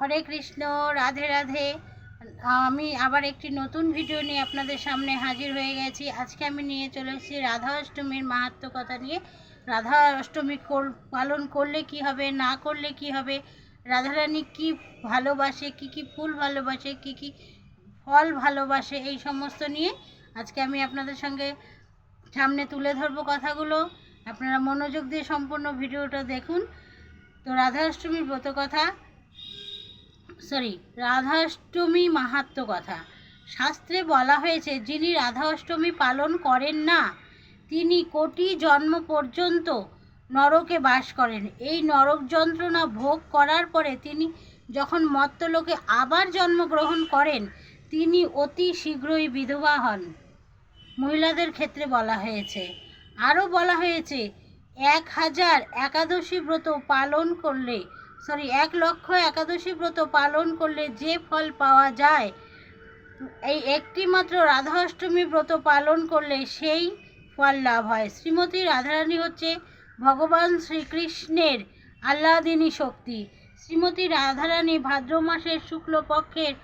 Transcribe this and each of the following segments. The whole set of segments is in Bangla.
হরে কৃষ্ণ, রাধে রাধে। আমি আবার একটি নতুন ভিডিও নিয়ে আপনাদের সামনে হাজির হয়ে গেছি। আজকে আমি নিয়ে চলে এসেছি রাধা অষ্টমীর মাহাত্ম কথা নিয়ে। রাধা অষ্টমী পালন করলে কি হবে, না করলে কি হবে? রাধারানী কি ভালোবাসে, কি কি ফুল ভালোবাসে, কি কি ফল ভালোবাসে, এই সমস্ত নিয়ে আজকে আমি আপনাদের সঙ্গে সামনে তুলে ধরবো কথাগুলো। আপনারা মনোযোগ দিয়ে সম্পূর্ণ ভিডিওটা দেখুন। তো রাধা অষ্টমীর ব্রত কথা সরি রাধাষ্টমী মাহাত্ম কথা। শাস্ত্রে বলা হয়েছে, যিনি রাধা অষ্টমী পালন করেন না, তিনি কোটি জন্ম পর্যন্ত নরকে বাস করেন। এই নরক যন্ত্রণা ভোগ করার পরে তিনি যখন মত্তলোকে আবার জন্মগ্রহণ করেন, তিনি অতি শীঘ্রই বিধবা হন। মহিলাদের ক্ষেত্রে বলা হয়েছে। আরও বলা হয়েছে, এক হাজার একাদশী ব্রত পালন করলে সরি, এক লক্ষ একাদশী ব্রত পালন করলে যে ফল পাওয়া যায়, এই একটি মাত্র রাধা অষ্টমী ব্রত পালন করলে সেই ফল লাভ হয়। শ্রীমতী রাধারানী হচ্ছে ভগবান শ্রীকৃষ্ণের আহ্লাদিনী শক্তি। শ্রীমতী রাধারানী ভাদ্র মাসের শুক্লপক্ষের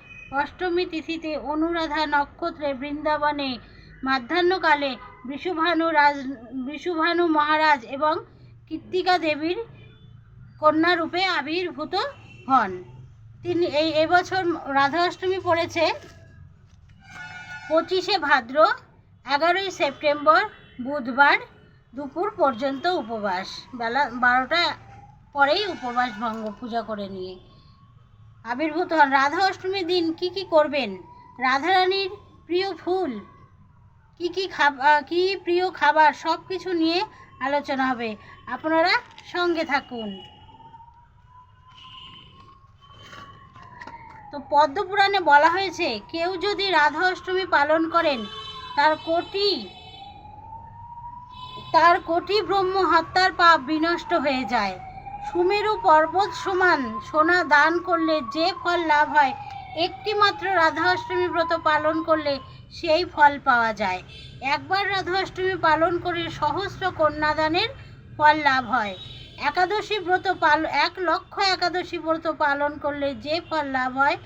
অষ্টমী তিথিতে অনুরাধা নক্ষত্রে বৃন্দাবনে মাধ্যাহ্নকালে বৃষভানু রাজ বৃষভানু মহারাজ এবং কৃত্তিকা দেবীর কন্যারূপে আবির্ভূত হন। তিনি এই এবছর রাধা অষ্টমী পড়েছে পঁচিশে ভাদ্র, এগারোই সেপ্টেম্বর, বুধবার দুপুর পর্যন্ত উপবাস। বেলা বারোটা পরেই উপবাস ভঙ্গ পূজা করে নিয়ে আবির্ভূত হন। রাধা অষ্টমীর দিন কি কি করবেন? রাধারানীর প্রিয় ফুল কি কি খাবার কি প্রিয় খাবার সব কিছু নিয়ে আলোচনা হবে। আপনারা সঙ্গে থাকুন। তো পদ্মপুরাণে বলা হয়েছে, কেউ যদি রাধা অষ্টমী পালন করেন, তার কোটি তার কোটি ব্রহ্ম হত্যার পাপ বিনষ্ট হয়ে যায়। সুমেরু পর্বত সমান সোনা দান করলে যে ফল লাভ হয় একটি মাত্র রাধা অষ্টমী ব্রত পালন করলে সেই ফল পাওয়া যায়। একবার রাধা অষ্টমী পালন করে সহস্র কন্যাদানের ফল লাভ হয়। একাদশী ব্রত পাল, এক লক্ষ একাদশী ব্রত পালন করলে যে ফল লাভ হয়?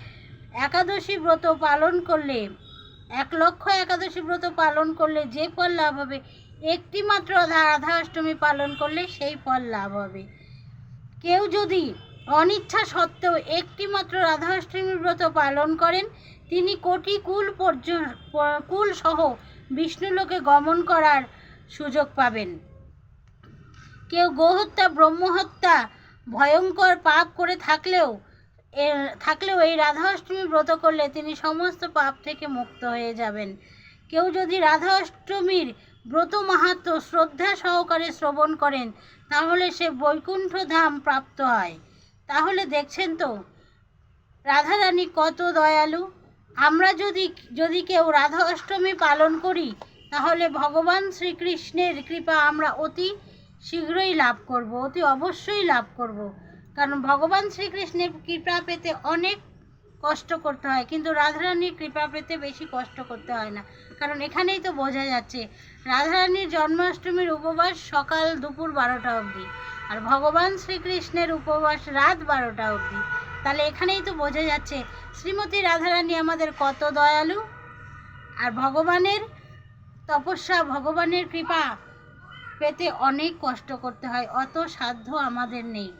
একাদশী ব্রত পালন করলে, এক লক্ষ একাদশী ব্রত পালন করলে যে ফল লাভ হবে? একটি মাত্র রাধা অষ্টমী পালন করলে সেই ফল লাভ হবে। কেউ যদি অনিচ্ছা সত্ত্বেও একটি মাত্র রাধা অষ্টমী ব্রত পালন করেন, তিনি কোটি কুল পর্য, কুল সহ বিষ্ণুলোকে গমন করার সুযোগ পাবেন। কেউ গোহত্যা, ব্রহ্মহত্যা, ভয়ঙ্কর পাপ করে থাকলেও থাকলেও এই রাধা অষ্টমী ব্রত করলে তিনি সমস্ত পাপ থেকে মুক্ত হয়ে যাবেন। কেউ যদি রাধা অষ্টমীর ব্রত মাহাত্ম শ্রদ্ধা সহকারে শ্রবণ করেন, তাহলে সে বৈকুণ্ঠ ধাম প্রাপ্ত হয়। তাহলে দেখছেন তো, রাধারানী কত দয়ালু। আমরা যদি যদি কেউ রাধা অষ্টমী পালন করি, তাহলে ভগবান শ্রীকৃষ্ণের কৃপা আমরা অতি শীঘ্রই লাভ করব, অতি অবশ্যই লাভ করব। কারণ ভগবান শ্রীকৃষ্ণের কৃপা পেতে অনেক কষ্ট করতে হয়, কিন্তু রাধারানীর কৃপা পেতে বেশি কষ্ট করতে হয় না। কারণ এখানেই তো বোঝা যাচ্ছে, রাধারানীর জন্মাষ্টমীর উপবাস সকাল দুপুর বারোটা অবধি, আর ভগবান শ্রীকৃষ্ণের উপবাস রাত বারোটা অবধি। তাহলে এখানেই তো বোঝা যাচ্ছে, শ্রীমতী রাধারানী আমাদের কত দয়ালু, আর ভগবানের তপস্যা, ভগবানের কৃপা পেতে অনেক কষ্ট করতে হয়, অত সাধ্য আমাদের নেই।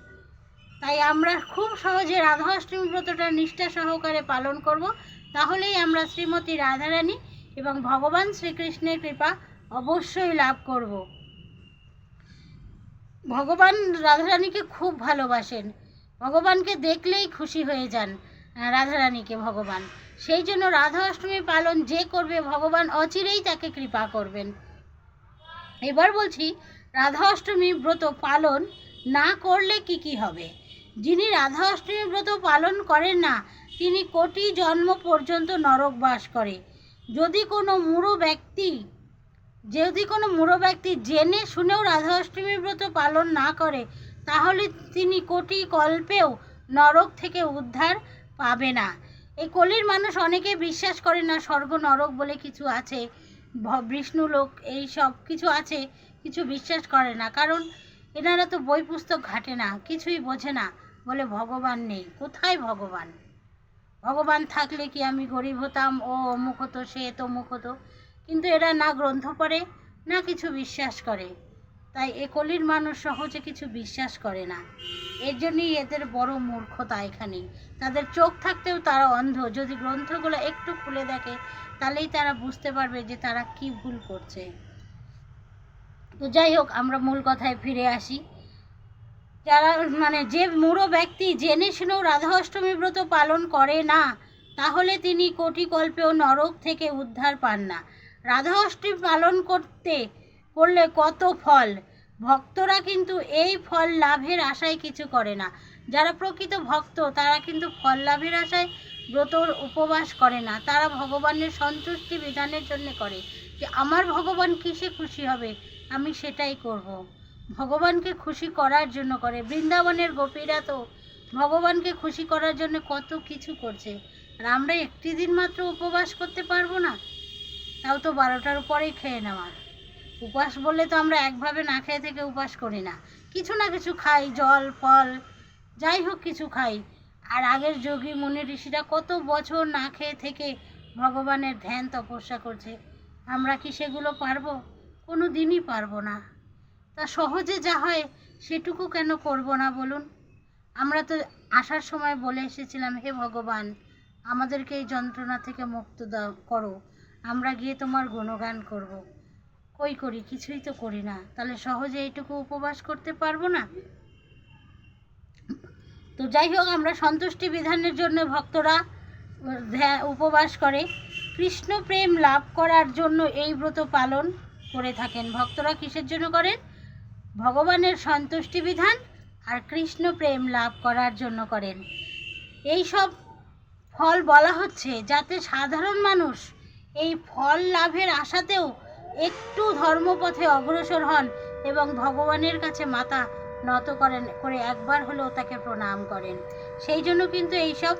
তাই আমরা খুব সহজে রাধা অষ্টমী ব্রতটা নিষ্ঠা সহকারে পালন করব। তাহলেই আমরা শ্রীমতী রাধারানী এবং ভগবান শ্রীকৃষ্ণের কৃপা অবশ্যই লাভ করব। ভগবান রাধারানীকে খুব ভালোবাসেন। ভগবানকে দেখলেই খুশি হয়ে যান রাধারানীকে ভগবান। সেই জন্য রাধা অষ্টমী পালন যে করবে ভগবান অচিরেই তাকে কৃপা করবেন। এবার বলছি, রাধা অষ্টমী ব্রত পালন না করলে কি কি হবে? যিনি রাধা অষ্টমী ব্রত পালন করেন না, তিনি কোটি জন্ম পর্যন্ত নরক বাস করে। যদি কোনো মূঢ় ব্যক্তি, যদি কোনো মূঢ় ব্যক্তি জেনে শুনেও রাধা অষ্টমী ব্রত পালন না করে, তাহলে তিনি কোটি কল্পেও নরক থেকে উদ্ধার পাবে না। এই কলির মানুষ অনেকে বিশ্বাস করে না, স্বর্গ নরক বলে কিছু আছে। বিষ্ণু লোক, এই সব কিছু আছে, কিছু বিশ্বাস করে না। কারণ এনারা তো বই পুস্তক ঘাটে না, কিছুই বোঝে না বলে ভগবান নেই। কোথায় ভগবান? ভগবান থাকলে কি আমি গরিব হতাম? ও, অমুক হতো, সে তমুক হতো। কিন্তু এরা না গ্রন্থ পড়ে, না কিছু বিশ্বাস করে। তাই এ কলির মানুষ সহজে কিছু বিশ্বাস করে না। এর জন্যই এদের বড় মূর্খতা এখানেই তাদের চোখ থাকতেও তারা অন্ধ। যদি গ্রন্থগুলো একটু খুলে দেখে তাহলেই তারা বুঝতে পারবে যে তারা কি ভুল করছে। তো যাই হোক, আমরা মূল কথায় ফিরে আসি। যারা মানে যে মূঢ় ব্যক্তি জেনে শুনেও রাধা অষ্টমী ব্রত পালন করে না, তাহলে তিনি কোটি কল্পেও নরক থেকে উদ্ধার পান না। রাধা অষ্টমী পালন করতে করলে কত ফল? ভক্তরা কিন্তু এই ফল লাভের আশায় কিছু করে না। যারা প্রকৃত ভক্ত, তারা কিন্তু ফল লাভের আশায় ব্রতর উপবাস করে না, তারা ভগবানের সন্তুষ্টি বিধানের জন্য করে যে আমার ভগবান কিসে খুশি হবে? আমি সেটাই করব। ভগবানকে খুশি করার জন্য করে। বৃন্দাবনের গোপীরা তো ভগবানকে খুশি করার জন্য কত কিছু করছে। আর আমরা একটি দিন মাত্র উপবাস করতে পারব না? তাও তো বারোটার পরেই খেয়ে নেওয়ার। উপবাস বললে তো আমরা একভাবে না খেয়ে থেকে উপবাস করি না। কিছু না কিছু খাই, জল, ফল, যাই হোক কিছু খাই। আর আগের যোগী মুনি ঋষিরা কত বছর না খেয়ে থেকে ভগবানের ধ্যান তপস্যা করছে। আমরা কি সেগুলো পারব? কোনো দিনই পারব না। তা সহজে যা হয় সেটুকু কেন করব না বলুন? আমরা তো আসার সময় বলে এসেছিলাম, হে ভগবান, আমাদেরকে এই যন্ত্রণা থেকে মুক্ত দাও, করো। আমরা গিয়ে তোমার গুণগান করব। কই করি? কিছুই তো করি না। তাহলে সহজে এইটুকু উপবাস করতে পারব না? তো যাই হোক, আমরা সন্তুষ্টি বিধানের জন্য ভক্তরা উপবাস করে। কৃষ্ণ প্রেম লাভ করার জন্য এই ব্রত পালন করে থাকেন। ভক্তরা কিসের জন্য করেন? ভগবানের সন্তুষ্টি বিধান আর কৃষ্ণ প্রেম লাভ করার জন্য করেন। এই সব ফল বলা হচ্ছে যাতে সাধারণ মানুষ এই ফল লাভের আশাতেও একটু ধর্মপথে অগ্রসর হন এবং ভগবানের কাছে মাথা নত করেন, করে একবার হলেও তাকে প্রণাম করেন। সেই জন্য কিন্তু এইসব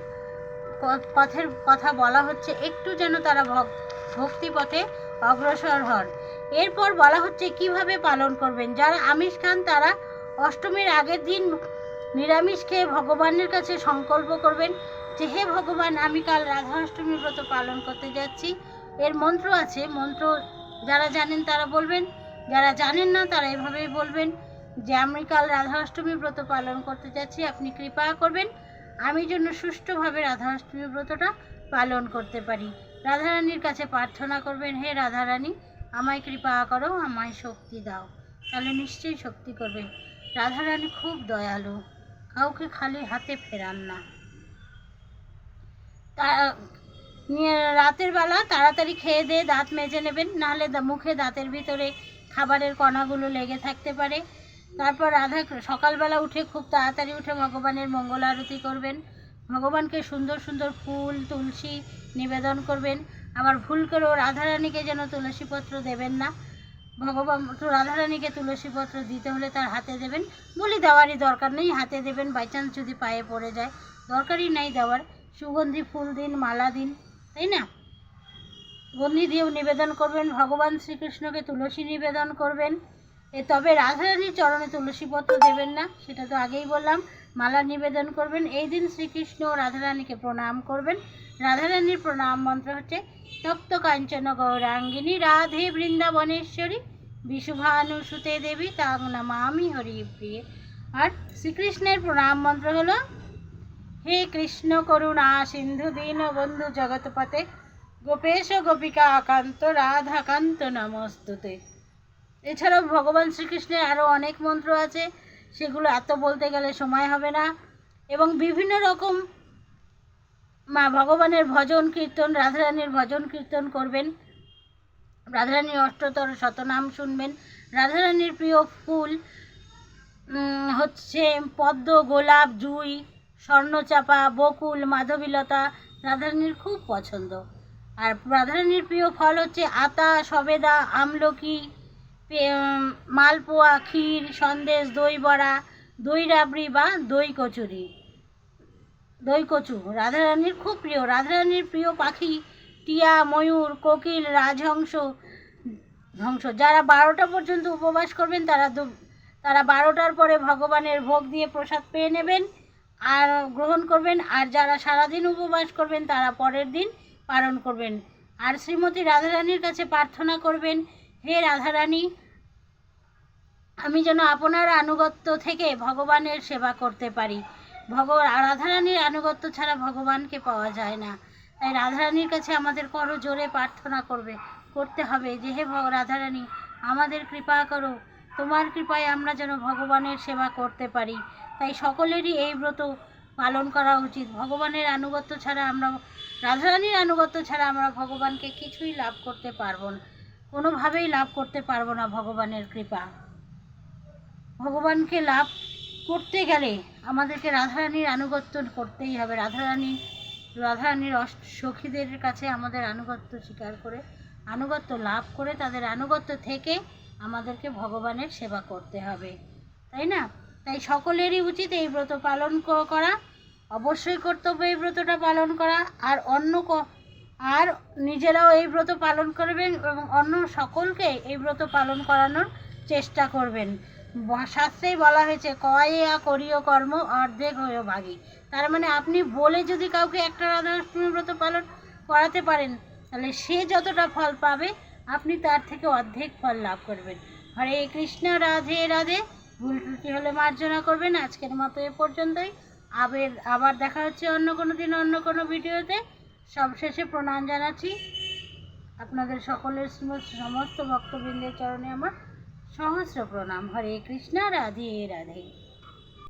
পথের কথা বলা হচ্ছে, একটু যেন তারা ভক- ভক্তিপথে অগ্রসর হন। এরপর বলা হচ্ছে, কীভাবে পালন করবেন? যারা আমিষ খান, তারা অষ্টমীর আগের দিন নিরামিষ খেয়ে ভগবানের কাছে সংকল্প করবেন যে, হে ভগবান, আমি কাল রাধা অষ্টমী ব্রত পালন করতে যাচ্ছি। এর মন্ত্র আছে, মন্ত্র যারা জানেন তারা বলবেন, যারা জানেন না তারা এভাবেই বলবেন। যে আমি কাল রাধা অষ্টমী ব্রত পালন করতে যাচ্ছি, আপনি কৃপা করবেন। আমি জন্য সুষ্ঠুভাবে রাধা অষ্টমী ব্রতটা পালন করতে পারি। রাধারানীর কাছে প্রার্থনা করবেন, হে রাধারানী, আমায় কৃপা করো, আমায় শক্তি দাও। তাহলে নিশ্চয়ই শক্তি করবেন। রাধারানী খুব দয়ালু, কাউকে খালি হাতে ফেরান না। তা- রাতের বেলা তাড়াতাড়ি খেয়ে দিয়ে দাঁত মেজে নেবেন, নাহলে মুখে দাঁতের ভিতরে খাবারের কণাগুলো লেগে থাকতে পারে। তারপর রাধা সকালবেলা উঠে খুব তাড়াতাড়ি উঠে ভগবানের মঙ্গল আরতি করবেন। ভগবানকে সুন্দর সুন্দর ফুল, তুলসী নিবেদন করবেন। আবার ভুল করেও রাধারানীকে যেন তুলসীপত্র দেবেন না। ভগবান রাধারানীকে তুলসীপত্র দিতে হলে তার হাতে দেবেন। বলি দেওয়ারই দরকার নেই, হাতে দেবেন। বাই চান্স যদি পায়ে পড়ে যায়। দরকারই নাই দেওয়ার। সুগন্ধি ফুল দিন, মালা দিন, তাই না? গন্ধি দিয়েও নিবেদন করবেন। ভগবান শ্রীকৃষ্ণকে তুলসী নিবেদন করবেন। এ, তবে রাধারানীর চরণে তুলসীপত্র দেবেন না, সেটা তো আগেই বললাম। মালা নিবেদন করবেন, এই দিন শ্রীকৃষ্ণ রাধারানীকে প্রণাম করবেন। রাধারানীর প্রণাম মন্ত্র হচ্ছে, তপ্ত কাঞ্চন গৌরাঙ্গিনী রাধে বৃন্দাবনেশ্বরী, বিশুভানুসুতে দেবী তাং হরি হরিপ্রিয়ে আর শ্রীকৃষ্ণের প্রণাম মন্ত্র হলো, হে কৃষ্ণ করুণা সিন্ধু দীন বন্ধু জগৎপতে গোপেশ গোপিকা আকান্ত রাধাকান্ত নমস্তুতে। এছাড়াও ভগবান শ্রীকৃষ্ণের আরও অনেক মন্ত্র আছে, সেগুলো এত বলতে গেলে সময় হবে না। এবং বিভিন্ন রকম মা ভগবানের ভজন কীর্তন, রাধারানীর ভজন কীর্তন করবেন। রাধারানীর অষ্টতর শতনাম শুনবেন। রাধারানীর প্রিয় ফুল হচ্ছে পদ্ম, গোলাপ, জুই, স্বর্ণচাপা, বকুল, মাধবীলতা রাধারানীর খুব পছন্দ। আর রাধারানীর প্রিয় ফল হচ্ছে আতা, সবেদা, আমলকি মালপোয়া, ক্ষীর, সন্দেশ, দই বড়া, দই রাবড়ি বা দই কচুরি। দই কচু। রাধারানীর খুব প্রিয়। রাধারানীর প্রিয় পাখি টিয়া, ময়ূর, কোকিল, রাজহংস। ধ্বংস। যারা বারোটা পর্যন্ত উপবাস করবেন, তারা তারা বারোটার পরে ভগবানের ভোগ দিয়ে প্রসাদ পেয়ে নেবেন আর গ্রহণ করবেন। আর যারা সারাদিন উপবাস করবেন, তারা পরের দিন পালন করবেন। আর শ্রীমতী রাধারানীর কাছে প্রার্থনা করবেন হে রাধারানী, আমি যেন আপনার আনুগত্য থেকে ভগবানের সেবা করতে পারি। ভগবান রাধারানীর আনুগত্য ছাড়া ভগবানকে পাওয়া যায় না। তাই রাধারানীর কাছে আমাদের করো জোরে প্রার্থনা করবে, করতে হবে যে, হে রাধারানী, আমাদের কৃপা করো। তোমার কৃপায় আমরা যেন ভগবানের সেবা করতে পারি। তাই সকলেরই এই ব্রত পালন করা উচিত। ভগবানের আনুগত্য ছাড়া আমরা, রাধারানীর আনুগত্য ছাড়া আমরা ভগবানকে কিছুই লাভ করতে পারব না। কোনোভাবেই লাভ করতে পারব না ভগবানের কৃপা। ভগবানকে লাভ করতে গেলে আমাদেরকে রাধারানীর আনুগত্য করতেই হবে। রাধারানী, রাধারানীর অষ্ট সখীদের কাছে আমাদের আনুগত্য স্বীকার করে, আনুগত্য লাভ করে তাদের আনুগত্য থেকে আমাদেরকে ভগবানের সেবা করতে হবে। তাই না? তাই সকলেরই উচিত এই ব্রত পালন করা। অবশ্যই কর্তব্য এই ব্রতটা পালন করা। আর অন্য আর নিজেরাও এই ব্রত পালন করবেন এবং অন্য সকলকে এই ব্রত পালন করানোর চেষ্টা করবেন। শাস্ত্রেই বলা হয়েছে, কয়া করিও কর্ম, অর্ধেক হয়েও ভাগী তার মানে আপনি বলে যদি কাউকে একটা রাধাষ্টমী ব্রত পালন করাতে পারেন, তাহলে সে যতটা ফল পাবে, আপনি তার থেকে অর্ধেক ফল লাভ করবেন। হরে কৃষ্ণ, রাধে রাধে। ভুল ত্রুটি হলে মার্জনা করবেন। আজকের মতো এ পর্যন্তই। আবার আবার দেখা হচ্ছে অন্য কোনো দিন, অন্য কোনো ভিডিওতে। সবশেষে প্রণাম জানাচ্ছি। আপনাদের সকলের সমস্ত ভক্তবৃন্দের চরণে আমার সহস্র প্রণাম। হরে কৃষ্ণ, রাধে রাধে।